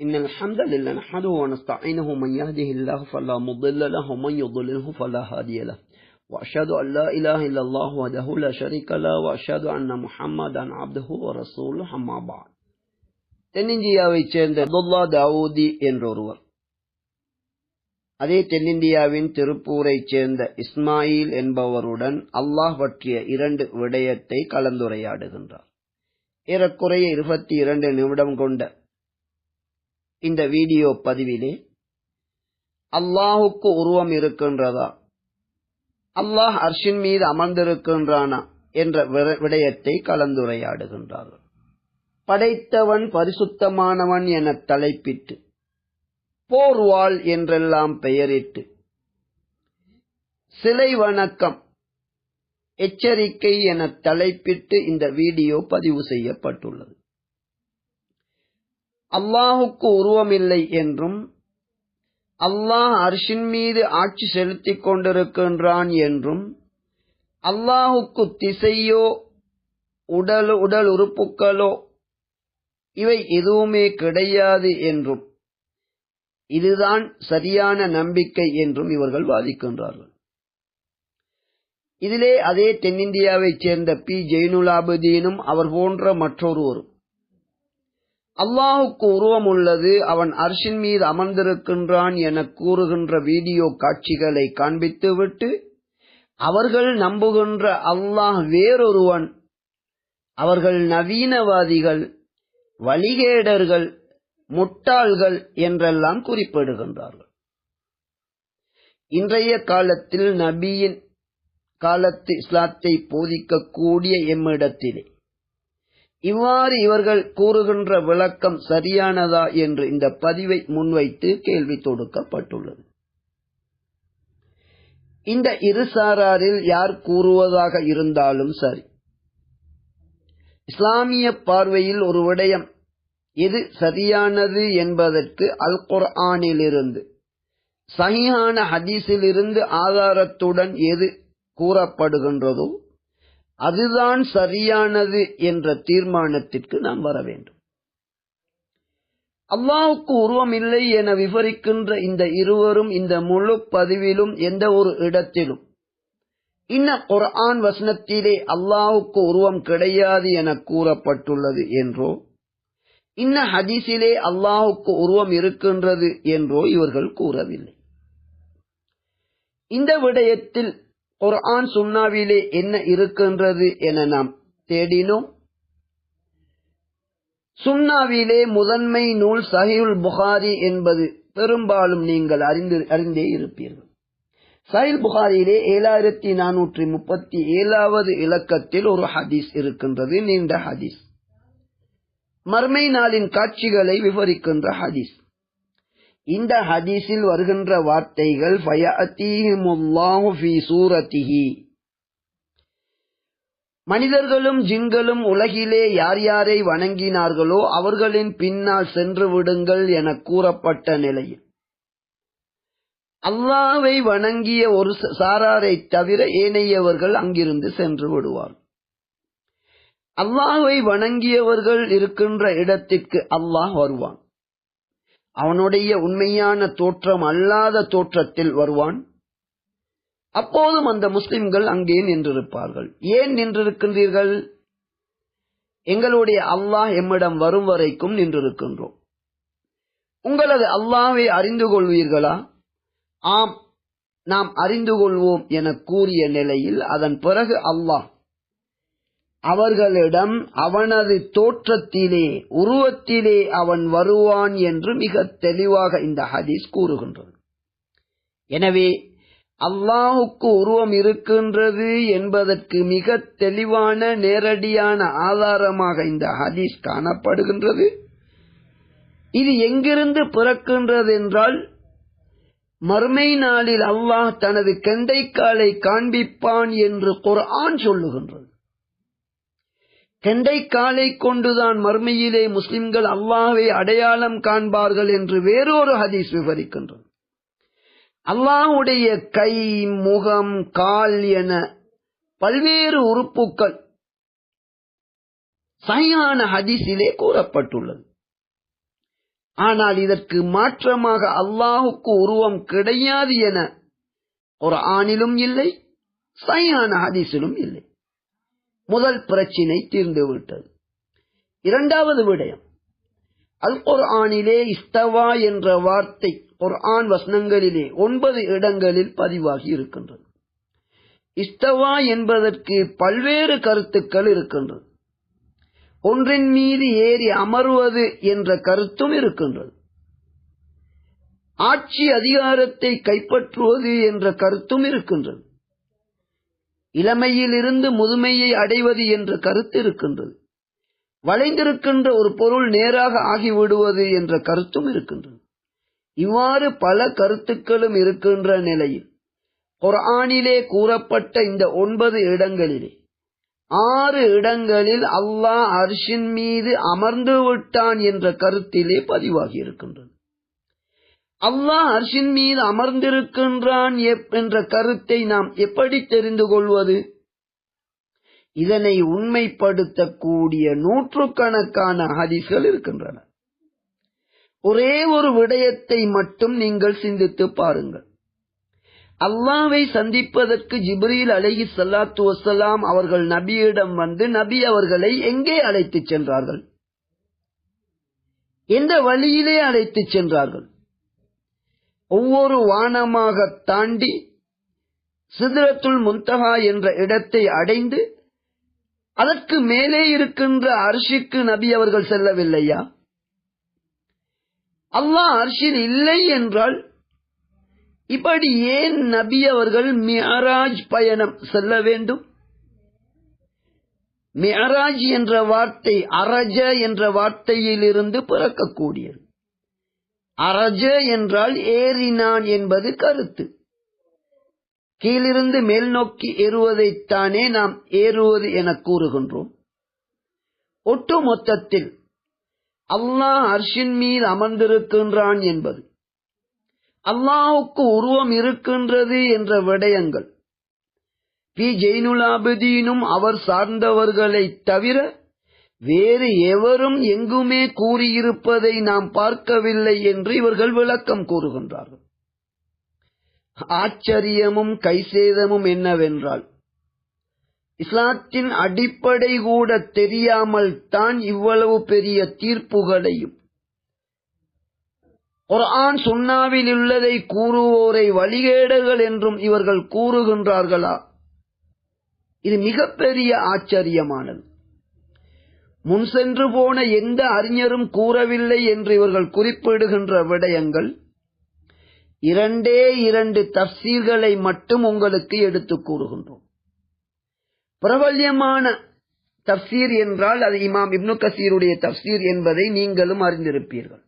إن الحمد لله نحمده ونستعينه من يهده الله فلا مضل له ومن يضلله فلا هادي له وأشهد أن لا إله إلا الله وحده لا شريك له وأشهد أن محمدا عبده ورسوله أما بعد தென்னிந்தியாவைச் சேர்ந்த அப்துல்லா தாவூதி என்றொருவர் அதே தென்னிந்தியாவின் திருப்பூரைச் சேர்ந்த இஸ்மாயில் என்பவருடன் அல்லாஹ் பற்றிய இரண்டு விடயத்தை கலந்துரையாடுகின்றார் ஏறக்குறைய இருபத்தி இரண்டு நிமிடம் கொண்ட இந்த வீடியோ பதிவிலே அல்லாஹுக்கு உருவம் இருக்கின்றதா? அல்லாஹ் அர்ஷின் மீது அமர்ந்திருக்கின்றானா என்ற விடயத்தை கலந்துரையாடுகின்றார்கள். படைத்தவன் பரிசுத்தமானவன் என தலைப்பிட்டு போர்வாள் என்றெல்லாம் பெயரிட்டு சிலை வணக்கம் எச்சரிக்கை என தலைப்பிட்டு இந்த வீடியோ பதிவு செய்யப்பட்டுள்ளது. அல்லாஹுக்கு உருவமில்லை என்றும் அல்லாஹ் அரிசின் மீது ஆட்சி செலுத்திக் கொண்டிருக்கின்றான் என்றும் அல்லாஹுக்கு திசையோ உடல் உடல் உறுப்புகளோ இவை எதுவுமே கிடையாது என்றும் இதுதான் சரியான நம்பிக்கை என்றும் இவர்கள் வாதிக்கின்றார்கள். இதிலே அதே தென்னிந்தியாவைச் சேர்ந்த பி. ஜெயினுலாபுதீனும் அவர் போன்ற மற்றொருவரும் அல்லாஹுக்கு உருவம் உள்ளது அவன் அர்ஷின் மீது அமர்ந்திருக்கின்றான் என கூறுகின்ற வீடியோ காட்சிகளை காண்பித்துவிட்டு அவர்கள் நம்புகின்ற அல்லாஹ் வேறொருவன் அவர்கள் நவீனவாதிகள் வழிகேடர்கள் முட்டாள்கள் என்றெல்லாம் குறிப்பிடுகின்றார்கள். இன்றைய காலத்தில் நபியின் காலத்து இஸ்லாத்தை போதிக்கக்கூடிய எம்மிடத்திலே இவ்வாறு இவர்கள் கூறுகின்ற விளக்கம் சரியானதா என்று இந்த பதிவை முன்வைத்து கேள்வி தொடுக்கப்பட்டுள்ளது. இந்த இருசாராரில் யார் கூறுவதாக இருந்தாலும் சரி இஸ்லாமிய பார்வையில் ஒரு விடயம் எது சரியானது என்பதற்கு அல் குர்ஆனிலிருந்து சகியான ஹதீஸிலிருந்து ஆதாரத்துடன் எது கூறப்படுகின்றதோ அதுதான் சரியானது என்ற தீர்மானத்திற்கு நாம் வர வேண்டும். அல்லாவுக்கு உருவம் இல்லை என விவரிக்கின்ற இந்த இருவரும் இந்த முழு பதிவிலும் எந்த ஒரு இடத்திலும். இன்ன குர்ஆன் வசனத்திலே அல்லாவுக்கு உருவம் கிடையாது என கூறப்பட்டுள்ளது என்றோ இன்ன ஹதீஸிலே அல்லாஹுக்கு உருவம் இருக்கின்றது என்றோ இவர்கள் கூறவில்லை. இந்த விடயத்தில் குர்ஆன் சுன்னாவிலே என்ன இருக்கின்றது என நாம் தேடினோம் சுன்னாவிலே முதன்மை நூல் சஹிவுல் புகாரி என்பது பெரும்பாலும் நீங்கள் அறிந்து அறிந்தே இருப்பீர்கள் சஹில் புகாரியிலே ஏழாயிரத்தி நானூற்றி முப்பத்தி ஏழாவது இலக்கத்தில் ஒரு ஹதீஸ் இருக்கின்றது நீண்ட ஹதீஸ் மர்மை நாளின் காட்சிகளை விவரிக்கின்ற ஹதீஸ் இந்த ஹதீஸில் வருகின்ற வார்த்தைகள் மனிதர்களும் ஜின்களும் உலகிலே யார் யாரை வணங்கினார்களோ அவர்களின் பின்னால் சென்று விடுங்கள் என கூறப்பட்ட நிலையில். அல்லாவை வணங்கிய ஒரு சாராரை தவிர ஏனையவர்கள் அங்கிருந்து சென்று விடுவார் அல்லாவை வணங்கியவர்கள் இருக்கின்ற இடத்திற்கு அல்லாஹ் வருவான். அவனுடைய உண்மையான தோற்றம் அல்லாத தோற்றத்தில் வருவான். அப்போதும் அந்த முஸ்லிம்கள் அங்கே நின்றிருப்பார்கள். ஏன் நின்றிருக்கின்றீர்கள்? எங்களுடைய அல்லாஹ் எம்மிடம் வரும் வரைக்கும் நின்றிருக்கின்றோம். உங்களது அல்லாவை அறிந்து கொள்வீர்களா? ஆம் நாம் அறிந்து கொள்வோம் என கூறிய நிலையில் அதன் பிறகு அல்லாஹ் அவர்களிடம் அவனது தோற்றத்திலே உருவத்திலே அவன் வருவான் என்று மிக தெளிவாக இந்த ஹதீஸ் கூறுகின்றது. எனவே அல்லாஹுக்கு உருவம் இருக்கின்றது என்பதற்கு மிக தெளிவான நேரடியான ஆதாரமாக இந்த ஹதீஸ் காணப்படுகின்றது. இது எங்கிருந்து பிறக்கின்றது என்றால் மறுமை நாளில் அல்லாஹ் தனது கெண்டைக்காலை காண்பிப்பான் என்று குர்ஆன் சொல்லுகின்றது. கெண்டை கொண்டுதான் மர்மையிலே முஸ்லிம்கள் அல்லாவை அடையாளம் காண்பார்கள் என்று வேறொரு ஹதீஸ் விவரிக்கின்றது. அல்லாஹுடைய கை முகம் கால் என பல்வேறு உறுப்புகள் சையான ஹதீஸிலே கூறப்பட்டுள்ளது. ஆனால் இதற்கு மாற்றமாக அல்லாஹுக்கு உருவம் கிடையாது என ஒரு ஆணிலும் இல்லை சையான ஹதீஸிலும் இல்லை. முதல் பிரச்சினை தீர்ந்து விட்டது. இரண்டாவது விடயம் அல் குர்ஆனிலே இஸ்தவா என்ற வார்த்தை குர்ஆன் வசனங்களிலே ஒன்பது இடங்களில் பதிவாகி இருக்கின்றது. இஸ்தவா என்பதற்கு பல்வேறு கருத்துக்கள் இருக்கின்றது. ஒன்றின் மீது ஏறி அமர்வது என்ற கருத்தும் இருக்கின்றது. ஆட்சி அதிகாரத்தை கைப்பற்றுவது என்ற கருத்தும் இருக்கின்றது. இளமையிலிருந்து முதுமையை அடைவது என்ற கருத்து இருக்கின்றது. வளைந்திருக்கின்ற ஒரு பொருள் நேராக ஆகிவிடுவது என்ற கருத்தும் இருக்கின்றது. இவ்வாறு பல கருத்துக்களும் இருக்கின்ற நிலையில் குர்ஆனிலே கூறப்பட்ட இந்த ஒன்பது இடங்களிலே ஆறு இடங்களில் அல்லாஹ் அர்ஷின் மீது அமர்ந்து விட்டான் என்ற கருத்திலே பதிவாகி இருக்கின்றது. அல்லாஹ் அர்ஷின் மீது அமர்ந்திருக்கின்றான் என்ற கருத்தை நாம் எப்படி தெரிந்து கொள்வது? இதனை உண்மைப்படுத்தக்கூடிய நூற்றுக்கணக்கான ஹதீஸ்கள் இருக்கின்றன. ஒரே ஒரு விடயத்தை மட்டும் நீங்கள் சிந்தித்து பாருங்கள். அல்லாவை சந்திப்பதற்கு ஜிப்ரீல் அலஹி சல்லாத்து வசலாம் அவர்கள் நபியிடம் வந்து நபி அவர்களை எங்கே அழைத்துச் சென்றார்கள்? எந்த வழியிலே அழைத்துச் சென்றார்கள்? ஒவ்வொரு வானமாக தாண்டி சிதறத்துள் முந்தகா என்ற இடத்தை அடைந்து அதற்கு மேலே இருக்கின்ற அரிசிக்கு நபி அவர்கள் செல்லவில்லையா? அல்லாஹ் அரிசில் இல்லை என்றால் இப்படி ஏன் நபி அவர்கள் மியராஜ் பயணம் செல்ல வேண்டும்? மியராஜ் என்ற வார்த்தை அரஜ என்ற வார்த்தையிலிருந்து பிறக்கக்கூடியது. அரஜ என்றால் ஏறினான் என்பது கருத்து. கீழிருந்து மேல் நோக்கி ஏறுவதைத்தானே நாம் ஏறுவது என கூறுகின்றோம். ஒட்டு மொத்தத்தில் அல்லாஹ் அர்ஷின் மீது அமர்ந்திருக்கின்றான் என்பது அல்லாஹுக்கு உருவம் இருக்கின்றது என்ற விடயங்கள். பி. ஜெயினுலாபுதீனும் அவர் சார்ந்தவர்களை தவிர வேறு எவரும் எங்குமே கூறியிருப்பதை நாம் பார்க்கவில்லை என்று இவர்கள் விளக்கம் கூறுகின்றார்கள். ஆச்சரியமும் கைசேதமும் என்னவென்றால் இஸ்லாத்தின் அடிப்படை கூட தெரியாமல் தான் இவ்வளவு பெரிய தீர்ப்புகளையும் குர்ஆன் சுன்னாவில் உள்ளதை கூறுவோரை வழிகேடுகள் என்றும் இவர்கள் கூறுகின்றார்களா? இது மிகப்பெரிய ஆச்சரியமானது. முன் சென்று போன எந்த அறிஞரும் கூறவில்லை என்று இவர்கள் குறிப்பிடுகின்ற விடயங்கள் இரண்டே இரண்டு தப்சீர்களை மட்டும் உங்களுக்கு எடுத்துக் கூறுகின்றோம். பிரபல்யமான தப்சீர் என்றால் அது இமாம் இப்னு கசீருடைய தப்சீர் என்பதை நீங்களும் அறிந்திருப்பீர்கள்.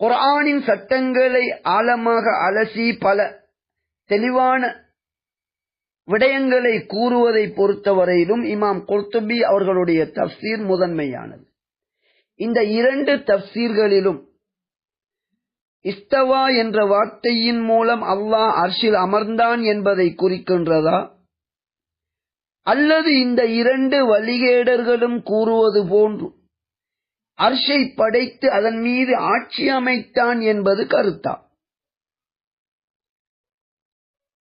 குரானின் சட்டங்களை ஆழமாக அலசி பல தெளிவான விடயங்களை கூறுவதை பொறுத்தவரையிலும் இமாம் கொர்த்துபி அவர்களுடைய தப்சீர் முதன்மையானது. இந்த இரண்டு தப்சீர்களிலும் இஸ்தவா என்ற வார்த்தையின் மூலம் அல்லாஹ் அர்ஷில் அமர்ந்தான் என்பதை குறிக்கின்றதா? அல்லது இந்த இரண்டு வழிகேடர்களும் கூறுவது போன்று அர்ஷை படைத்து அதன் மீது ஆட்சி அமைத்தான் என்பது கருத்தா?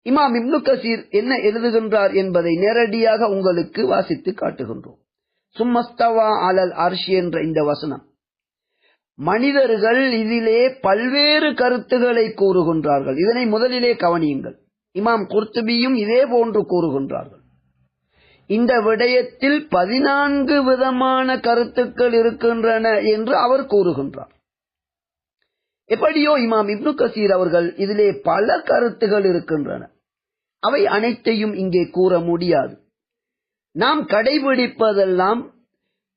இமாம் இப்னு கசீர் என்ன எழுதுகின்றார் என்பதை நேரடியாக உங்களுக்கு வாசித்து காட்டுகின்றோம். சும்மஸ்தவா அலல் அர்ஷி என்ற இந்த வசனம். மனிதர்கள் இதிலே பல்வேறு கருத்துக்களை கூறுகின்றார்கள். இதனை முதலிலே கவனியுங்கள். இமாம் குர்த்துபியும் இதே போன்று கூறுகின்றார்கள். இந்த விடயத்தில் பதினான்கு விதமான கருத்துக்கள் இருக்கின்றன என்று அவர் கூறுகின்றார். எப்படியோ இமாம் இப்னு கசீர் அவர்கள் இதிலே பல கருத்துகள் இருக்கின்றன. அவை அனைத்தையும் இங்கே கூற முடியாது. நாம் கடைபிடிப்பதெல்லாம்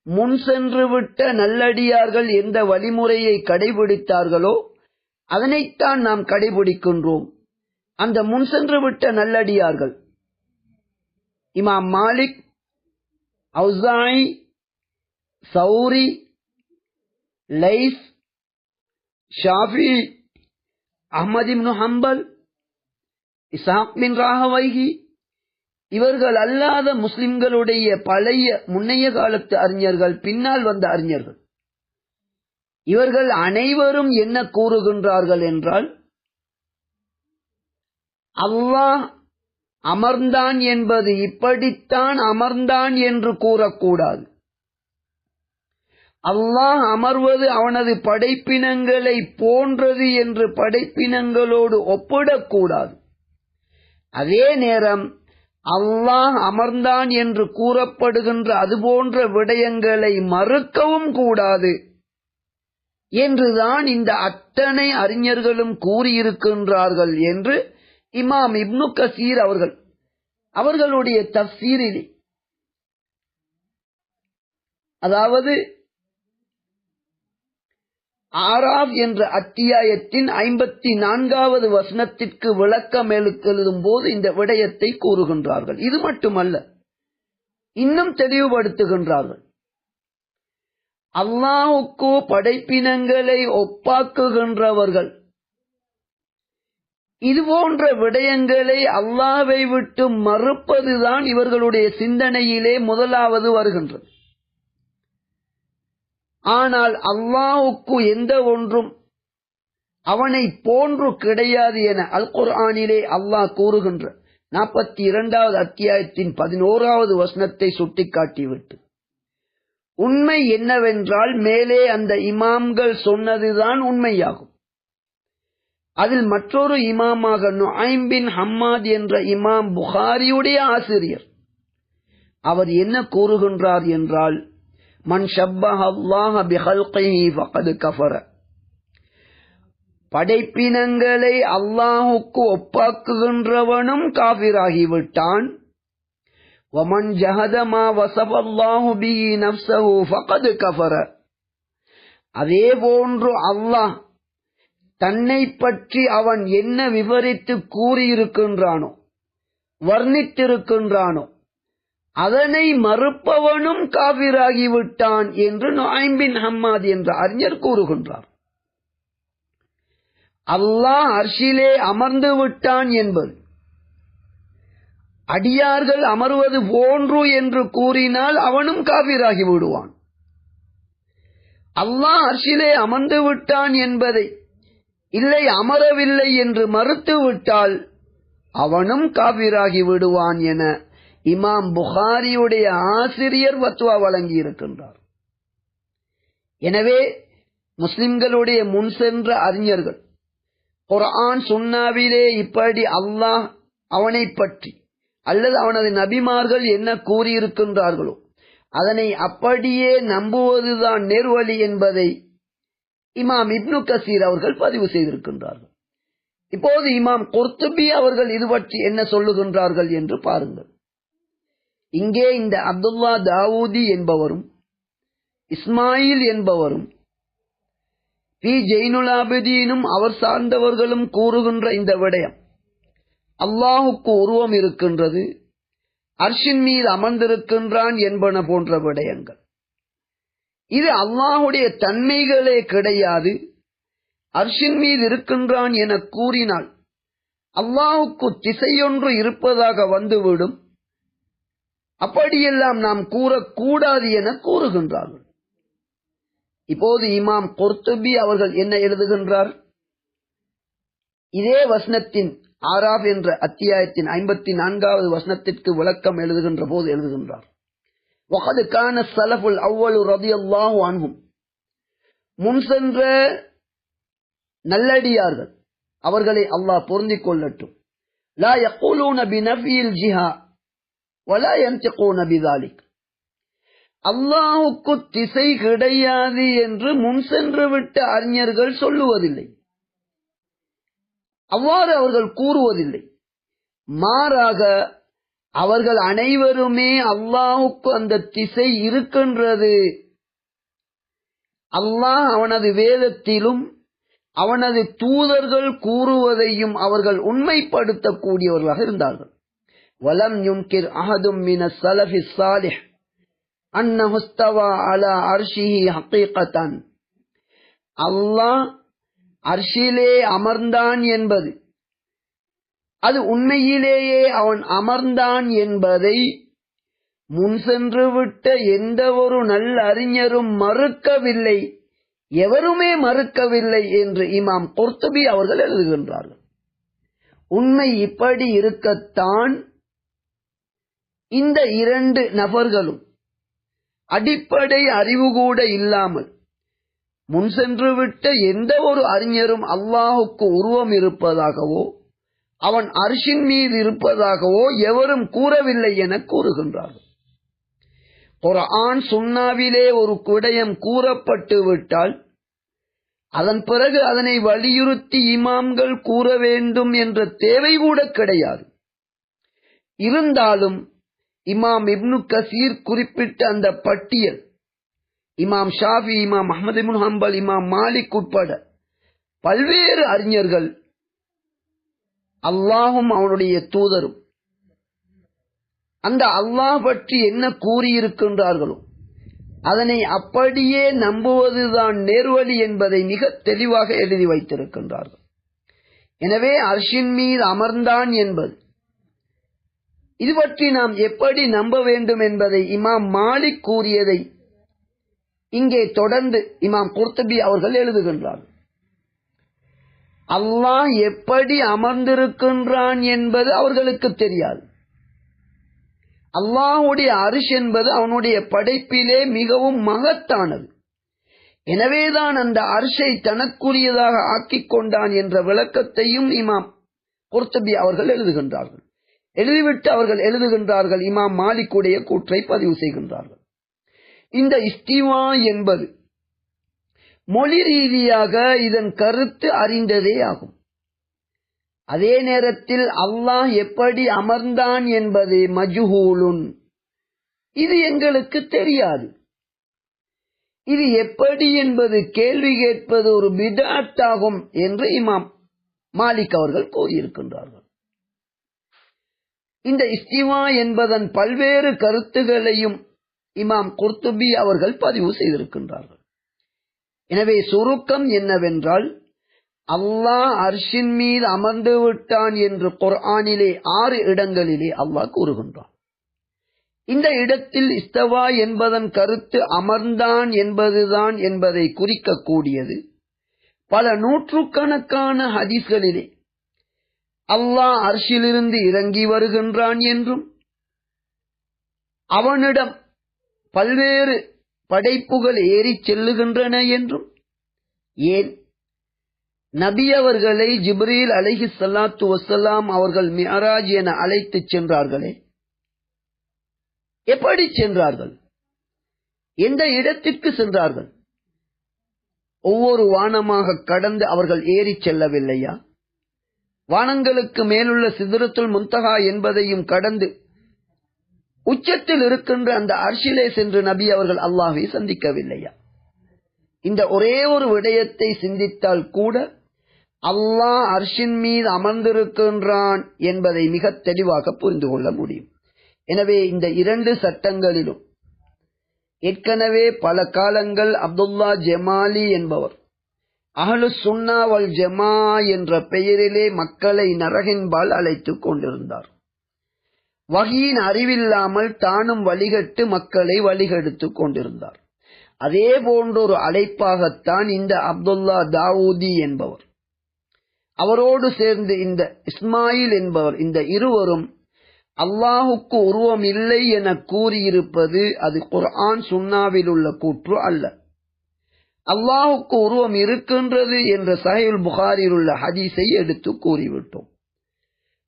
முன் சென்று விட்ட நல்லடியார்கள் எந்த வழிமுறையை கடைபிடித்தார்களோ அதனைத்தான் நாம் கடைபிடிக்கின்றோம். அந்த முன் சென்று விட்ட நல்லடியார்கள். Imam Malik Awzai Thawri Laith Shafi Ahmad Hanbal Ishaq bin Rahawayh. இவர்கள் அல்லாத முஸ்லிம்களுடைய பழைய முன்னைய காலத்து அறிஞர்கள் பின்னால் வந்த அறிஞர்கள். இவர்கள் அனைவரும் என்ன கூறுகின்றார்கள் என்றால் அல்லாஹ் அமர்ந்தான் என்பது இப்படித்தான் அமர்ந்தான் என்று கூறக்கூடாது. அல்லாஹ் அமர்வது அவனது படைப்பினங்களை போன்றது என்று படைப்பினங்களோடு ஒப்பிடக்கூடாது. அதே நேரம் அல்லாஹ் அமர்ந்தான் என்று கூறப்படுகின்ற அதுபோன்ற விடயங்களை மறுக்கவும் கூடாது என்றுதான் இந்த அத்தனை அறிஞர்களும் கூறியிருக்கின்றார்கள் என்று இமாம் இப்னு கசீர் அவர்கள் அவர்களுடைய தப்சீரில் அதாவது ஆறாம் என்ற அத்தியாயத்தின் ஐம்பத்தி நான்காவது வசனத்திற்கு விளக்கம் எழுதும் போது இந்த விடயத்தை கூறுகின்றார்கள். இது மட்டுமல்ல இன்னும் தெளிவுபடுத்துகின்றார்கள். அல்லாஹுக்கு படைப்பினங்களை ஒப்பாக்குகின்றவர்கள். இது போன்ற விடயங்களை அல்லாவை விட்டு மறுப்பதுதான் இவர்களுடைய சிந்தனையிலே முதலாவது வருகின்றது. ஆனால் அல்லாவுக்கு எந்த ஒன்றும் அவனை போன்று கிடையாது என அல் குர்ஆனிலே அல்லாஹ் கூறுகின்ற நாற்பத்தி இரண்டாவது அத்தியாயத்தின் பதினோராவது வசனத்தை சுட்டிக்காட்டிவிட்டு. உண்மை என்னவென்றால் மேலே அந்த இமாம்கள் சொன்னதுதான் உண்மையாகும். அதில் மற்றொரு இமாமாக நுஐம் ஹம்மாத் என்ற இமாம் புகாரியுடைய ஆசிரியர். அவர் என்ன கூறுகின்றார் என்றால் மண் ஷப்பஹ அல்லாஹ பிஹல்கைஹி ஃபகது கஃபர படைப்பினங்களை அல்லாஹுக்கு ஒப்பாக்குகின்றவனும் காஃபிராகிவிட்டான் ஒமன் ஜஹதமா வசபல்லாஹு பிஹி நப்சஹு ஃபகது கஃபர. அதே போன்று அல்லாஹ் தன்னை பற்றி அவன் என்ன விவரித்து கூறியிருக்கின்றானோ வர்ணித்திருக்கின்றானோ அதனை மறுப்பவனும் காவிராகிவிட்டான் என்று நொயம்பின் ஹம்மாத் என்ற அறிஞர் கூறுகின்றார். அல்லாஹ் அர்ஷிலே அமர்ந்து விட்டான் என்பது. அடியார்கள் அமர்வது போன்று என்று கூறினால் அவனும் காவிராகி விடுவான். அல்லாஹ் அர்ஷிலே அமர்ந்து விட்டான் என்பதை இல்லை அமரவில்லை என்று மறுத்து விட்டால் அவனும் காவிராகி விடுவான் என இமாம் புகாரியுடைய ஆசிரியர் வத்துவா வழங்கி இருக்கின்றார் எனவே முஸ்லிம்களுடைய முன் சென்ற அறிஞர்கள் குர்ஆன் சுன்னாவிலே இப்படி அல்லாஹ் அவனை பற்றி அல்லது அவனது நபிமார்கள் என்ன கூறியிருக்கின்றார்களோ அதனை அப்படியே நம்புவதுதான் நேர்வழி என்பதை இமாம் இப்னு கசீர் அவர்கள் பதிவு செய்திருக்கின்றார்கள். இப்போது இமாம் குர்துபி அவர்கள் இது பற்றி என்ன சொல்லுகின்றார்கள் என்று பாருங்கள். இங்கே இந்த அப்துல்லா தாவூதி என்பவரும் இஸ்மாயில் என்பவரும் பி. ஜெயினுலாபுதீனும் அவர் சார்ந்தவர்களும் கூறுகின்ற இந்த விடயம் அல்லாஹுக்கு உருவம் இருக்கின்றது அர்ஷின் மீது அமர்ந்திருக்கின்றான் என்பன போன்ற விடயங்கள். இது அல்லாஹுடைய தன்மைகளே கிடையாது அர்ஷின் மீது இருக்கின்றான் என கூறினால் அல்லாஹுக்கு திசையொன்று இருப்பதாக வந்துவிடும் அப்படியெல்லாம் நாம் கூறக்கூடாது என கூறுகின்றார்கள் இப்போது இமாம் கொர்த்துபி அவர்கள் என்ன எழுதுகின்றார் இதே வசனத்தின் ஆறாப் என்ற அத்தியாயத்தின் ஐம்பத்தி நான்காவது வசனத்திற்கு விளக்கம் எழுதுகின்ற போது எழுதுகின்றார் وَقَدْ كَانَ السَّلَفُ الْأَوَّلُ رَضِيَ اللَّهُ عَنْهُمْ முன் சென்ற நல்லடியார்கள் அவர்களை அல்லாஹ் பொருந்திக் கொள்ளட்டும் லா يقولون بنفي الجهة வலா என்கூன பிதாலிக் அல்லாஹுக்கு திசை கிடையாது என்று முன் சென்று விட்ட அறிஞர்கள் சொல்லுவதில்லை. அவ்வாறு அவர்கள் கூறுவதில்லை. மாறாக அவர்கள் அனைவருமே அல்லாஹுக்கு அந்த திசை இருக்கின்றது. அல்லாஹ் அவனது வேதத்திலும் அவனது தூதர்கள் கூறுவதையும் அவர்கள் உண்மைப்படுத்தக்கூடியவர்களாக இருந்தார்கள். வலம் ينكر அஹதும் من السلف الصالح அன்னஹு استوى على عرشه ஹகீகத்தன் அல்லாஹ் அர்ஷிலே அமர்ந்தான் என்பது. அது உண்மையிலேயே அவன் அமர்ந்தான் என்பதை முன் சென்று விட்ட எந்த ஒரு நல்ல அறிஞரும் மறுக்கவில்லை. எவருமே மறுக்கவில்லை என்று இமாம் பொர்த்துபி அவர்கள் எழுதுகின்றார்கள். உண்மை இப்படி இருக்கத்தான் இந்த இரண்டு நபர்களும் அடிப்படை அறிவு கூட இல்லாமல் முன் சென்று விட்ட எந்த ஒரு அறிஞரும் அல்லாஹுக்கு உருவம் இருப்பதாகவோ அவன் அரிசின் மீது இருப்பதாகவோ எவரும் கூறவில்லை என கூறுகின்றார்கள். ஆண் சுன்னாவிலே ஒரு குடயம் கூறப்பட்டு விட்டால் அதன் பிறகு அதனை வலியுறுத்தி இமாம்கள் கூற வேண்டும் என்ற தேவை கூட கிடையாது. இருந்தாலும் இமாம் இப்னு கசீர் குறிப்பிட்ட அந்த பட்டியல். இமாம் ஷாஃபி இமாம் அஹமது இப்னு ஹம்பல் இமாம் மாலிக் உட்பட பல்வேறு அறிஞர்கள் அல்லாஹும் அவனுடைய தூதரும் அந்த அல்லாஹ் பற்றி என்ன கூறியிருக்கின்றார்களோ அதனை அப்படியே நம்புவதுதான் நேர்வழி என்பதை மிக தெளிவாக எழுதி வைத்திருக்கின்றார்கள். எனவே அர்ஷின் மீது அமர்ந்தான் என்பது இது பற்றி நாம் எப்படி நம்ப வேண்டும் என்பதை இமாம் மாலிக் கூறியதை இங்கே தொடர்ந்து இமாம் குர்தபி அவர்கள் எழுதுகின்றார். அல்லாஹ் எப்படி அமர்ந்திருக்கின்றான் என்பது அவர்களுக்கு தெரியாது. அல்லாஹுடைய அரிஷ் என்பது அவனுடைய படைப்பிலே மிகவும் மகத்தானது. எனவேதான் அந்த அரிசை தனக்குரியதாக ஆக்கிக் கொண்டான் என்ற விளக்கத்தையும் இமாம் குர்தபி அவர்கள் எழுதுகின்றார்கள். எழுதிவிட்டு அவர்கள் எழுதுகின்றார்கள். இமாம் மாலிக்குடைய கூற்றை பதிவு செய்கின்றார்கள். இந்த இஸ்திவா என்பது மொழி ரீதியாக இதன் கருத்து அறிந்ததே ஆகும். அதே நேரத்தில் அல்லாஹ் எப்படி அமர்ந்தான் என்பது மஜுஹூலுன். இது எங்களுக்கு தெரியாது. இது எப்படி என்பது கேள்வி கேட்பது ஒரு பிதாட்டாகும் என்று இமாம் மாலிக் அவர்கள் கூறியிருக்கின்றார்கள். இந்த இஸ்திவா என்பதன் பல்வேறு கருத்துகளையும் இமாம் குர்துபி அவர்கள் பதிவு செய்திருக்கின்றார்கள். எனவே சுருக்கம் என்னவென்றால் அல்லாஹ் அர்ஷின் மீது அமர்ந்து விட்டான் என்று குர்ஆனிலே ஆறு இடங்களிலே அல்லாஹ் கூறுகின்றான். இந்த இடத்தில் இஸ்தவா என்பதன் கருத்து அமர்ந்தான் என்பதுதான் என்பதை குறிக்கக்கூடியது. பல நூற்றுக்கணக்கான ஹதீஸ்களிலே அல்லாஹ் அரசிலிருந்து இறங்கி வருகின்றான் என்றும் அவனிடம் பல்வேறு படைப்புகள் ஏறிச் செல்லுகின்றன என்றும் ஏன்? நபி அவர்களை ஜிப்ரீல் அலஹி சல்லாத்து வசலாம் அவர்கள் மியராஜ் என அழைத்துச் சென்றார்களே. எப்படி சென்றார்கள்? எந்த இடத்திற்கு சென்றார்கள்? ஒவ்வொரு வானமாக கடந்து அவர்கள் ஏறிச் செல்லவில்லையா? வானங்களுக்கு மேலுள்ள சிதறத்துள் முந்தகா என்பதையும் கடந்து உச்சத்தில் இருக்கின்ற அந்த அர்ஷிலே சென்று நபி அவர்கள் அல்லாஹை சந்திக்கவில்லையா? இந்த ஒரே ஒரு விடயத்தை சிந்தித்தால் கூட அல்லாஹ் அர்ஷின் மீது அமர்ந்திருக்கின்றான் என்பதை மிக தெளிவாக புரிந்து கொள்ள முடியும். எனவே இந்த இரண்டு சட்டங்களிலும் ஏற்கனவே பல காலங்கள் அப்துல்லா ஜெமாலி என்பவர் அகலு சுன்னாவல் ஜமா என்ற பெயரிலே மக்களை நரகின்பால் அழைத்துக் கொண்டிருந்தார். வகையின் அறிவில்லாமல் தானும் வழிகட்டு மக்களை வழிகெடுத்துக் கொண்டிருந்தார். அதே போன்றொரு அழைப்பாகத்தான் இந்த அப்துல்லா தாவூதி என்பவர். அவரோடு சேர்ந்து இந்த இஸ்மாயில் என்பவர் இந்த இருவரும் அல்லாஹுக்கு உருவம் இல்லை என கூறியிருப்பது அது குர்ஆன் சுன்னாவில் உள்ள கூற்று அல்ல. அல்லாஹுக்கு உருவம் இருக்கின்றது என்ற சஹில் புகாரில் உள்ள ஹதீஸை எடுத்து கூறிவிட்டோம்.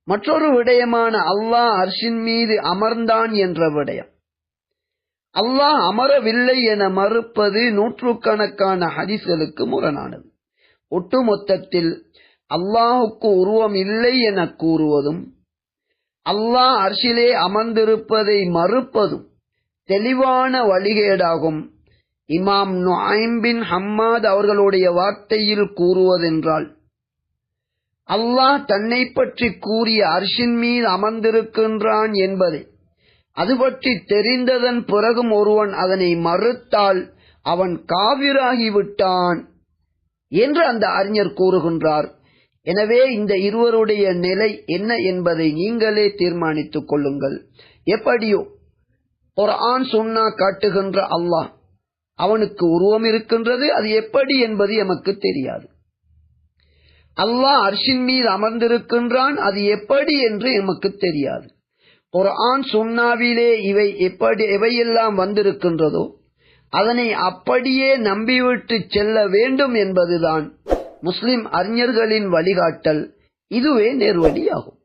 மற்றொரு விடயமான அல்லாஹ் அர்ஷின் மீது அமர்ந்தான் என்ற விடயம். அல்லாஹ் அமரவில்லை என மறுப்பது நூற்றுக்கணக்கான ஹதீஸ்களுக்கு முரணானது. ஒட்டுமொத்தத்தில் அல்லாஹுக்கு உருவம் இல்லை என கூறுவதும் அல்லாஹ் அர்ஷிலே அமர்ந்திருப்பதை மறுப்பதும் தெளிவான வழிகேடாகும். இமாம் நுஐம் பின் ஹம்மாத் அவர்களுடைய வார்த்தையில் கூறுவதென்றால் அல்லாஹ் தன்னை பற்றி கூறிய அர்ஷின் மீது அமர்ந்திருக்கின்றான் என்பதை அது பற்றி தெரிந்ததன் பிறகும் ஒருவன் அதனை மறுத்தால் அவன் காவிராகிவிட்டான் என்று அந்த அறிஞர் கூறுகின்றார். எனவே இந்த இருவருடைய நிலை என்ன என்பதை நீங்களே தீர்மானித்துக் கொள்ளுங்கள். எப்படியோ ஒரு ஆண் சொன்னா காட்டுகின்ற அல்லாஹ் அவனுக்கு உருவம் இருக்கின்றது அது எப்படி என்பது எமக்கு தெரியாது. அல்லாஹ் அர்ஷின் மீது அமர்ந்திருக்கின்றான் அது எப்படி என்று எமக்கு தெரியாது. குர்ஆன் சுன்னாவிலே இவை எப்படி எவையெல்லாம் வந்திருக்கின்றதோ அதனை அப்படியே நம்பிவிட்டு செல்ல வேண்டும் என்பதுதான் முஸ்லிம் அறிஞர்களின் வழிகாட்டல். இதுவே நேர்வழியாகும்.